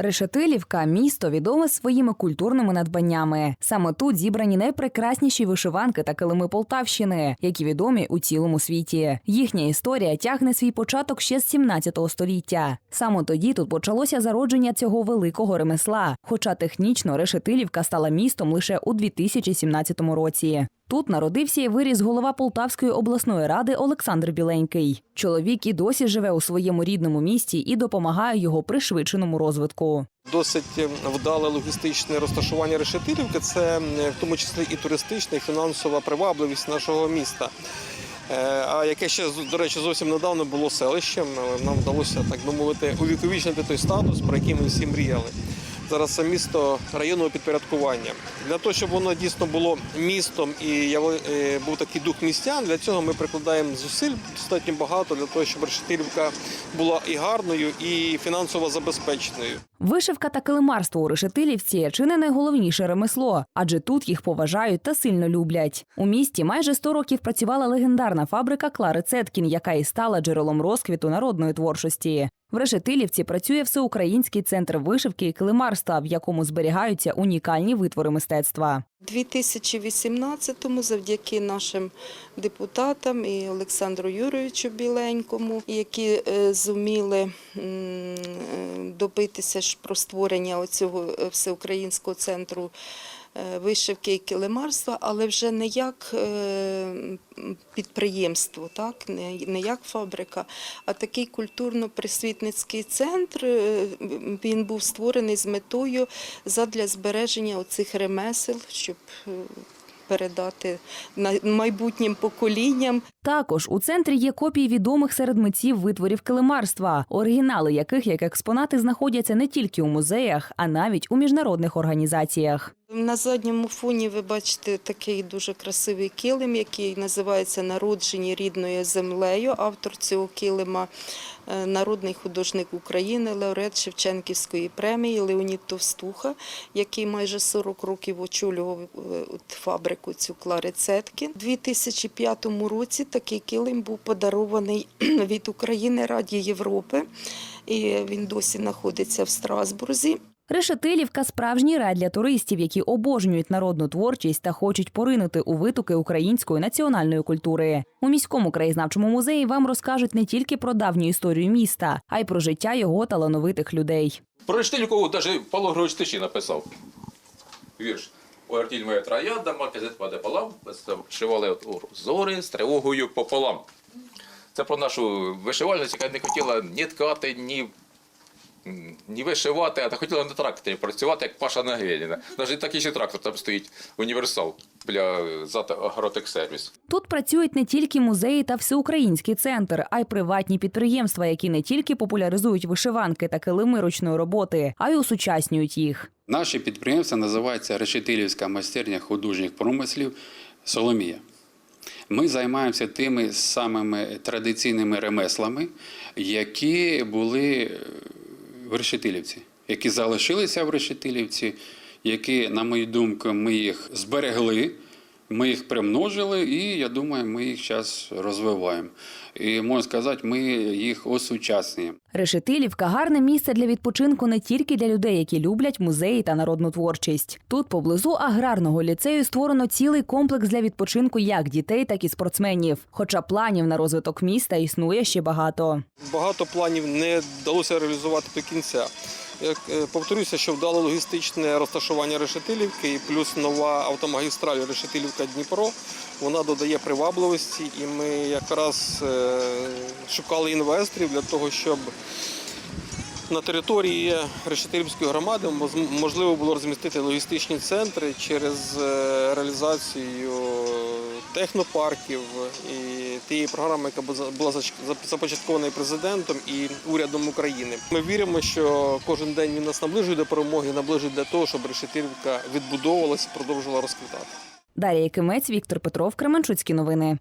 Решетилівка місто відоме своїми культурними надбаннями. Саме тут зібрані найпрекрасніші вишиванки та килими Полтавщини, які відомі у цілому світі. Їхня історія тягне свій початок ще з 17 століття. Саме тоді тут почалося зародження цього великого ремесла. Хоча технічно Решетилівка стала містом лише у 2017 році. Тут народився і виріс голова Полтавської обласної ради Олександр Біленький. Чоловік і досі живе у своєму рідному місті і допомагає його пришвидшеному розвитку. Досить е, вдале логістичне розташування Решетилівки. Це в тому числі і туристична, і фінансова привабливість нашого міста. Е, А яке ще до речі зовсім недавно було селищем. Нам вдалося так би мовити увіковічнити той статус, про який ми всі мріяли. Зараз місто районного підпорядкування. Для того, щоб воно дійсно було містом і е, був такий дух містян, для цього ми прикладаємо зусиль достатньо багато для того, щоб Решетилівка була і гарною, і фінансово забезпеченою. Вишивка та килимарство у Решетилівці чи не найголовніше ремесло, адже тут їх поважають та сильно люблять. У місті майже 100 років працювала легендарна фабрика Клари Цеткін, яка і стала джерелом розквіту народної творчості. В Решетилівці працює всеукраїнський центр вишивки і килимарства, в якому зберігаються унікальні витвори мистецтва. У 2018-му завдяки нашим депутатам і Олександру Юровичу Біленькому, які е, зуміли е, добитися ж про створення цього всеукраїнського центру е, вишивки і килимарства, але вже не як е, підприємство, так не, як фабрика, а такий культурно-присвітницький центр. е, Він був створений з метою задля збереження оцих ремесел, щоб е, передати майбутнім поколінням. Також у центрі є копії відомих серед митців витворів килимарства, оригінали яких як експонати знаходяться не тільки у музеях, а навіть у міжнародних організаціях. На задньому фоні ви бачите такий дуже красивий килим, який називається Народжені рідною землею. Автор цього килима е, народний художник України, лауреат Шевченківської премії Леонід Товстуха, який майже 40 років очолював е, фабрику цю Клари Цетки. У 2005 році такий килим був подарований від України Раді Європи, і він досі знаходиться в Страсбурзі. Решетилівка справжній рай для туристів, які обожнюють народну творчість та хочуть поринути у витоки української національної культури. У міському краєзнавчому музеї вам розкажуть не тільки про давню історію міста, а й про життя його талановитих людей. Про Рештилькову навіть Павло Григорович Тиші написав вірш. У артіль моя троянда, маркезет паде полам, вишивали зори з тривогою пополам. Це про нашу вишивальницю, яка не хотіла ні ткати, ні, ні вишивати, а хотіла на тракторі працювати, як Паша Нагеліна. Навіть такий ще трактор там стоїть, універсал біля ЗАТ Агротексервіс. Тут працюють не тільки музеї та всеукраїнський центр, а й приватні підприємства, які не тільки популяризують вишиванки та килими ручної роботи, а й усучаснюють їх. Наше підприємство називається Решетилівська майстерня художніх промислів Соломія. Ми займаємося тими самими традиційними ремеслами, які були в Решетилівці, які залишилися в Решетилівці, які, на мою думку, ми їх зберегли, ми їх примножили, і я думаю, ми їх зараз розвиваємо. І можна сказати, ми їх осучаснюємо. Решетилівка гарне місце для відпочинку не тільки для людей, які люблять музеї та народну творчість. Тут поблизу аграрного ліцею створено цілий комплекс для відпочинку як дітей, так і спортсменів. Хоча планів на розвиток міста існує ще багато. Багато планів не вдалося реалізувати до кінця. Я е, повторюся, що вдале логістичне розташування Решетилівки і плюс нова автомагістраль Решетилівка-Дніпро, вона додає привабливості, і ми якраз е, шукали інвесторів для того, щоб на території Решетилівської громади можливо було розмістити логістичні центри через е, реалізацію технопарків і тієї програми, яка бу- була започаткована президентом і урядом України. Ми віримо, що кожен день він нас наближує до перемоги, наближує для того, щоб Решетилівка відбудовувалася і продовжувала розквітати. Дарія Кимець, Віктор Петров, Кременчуцькі новини.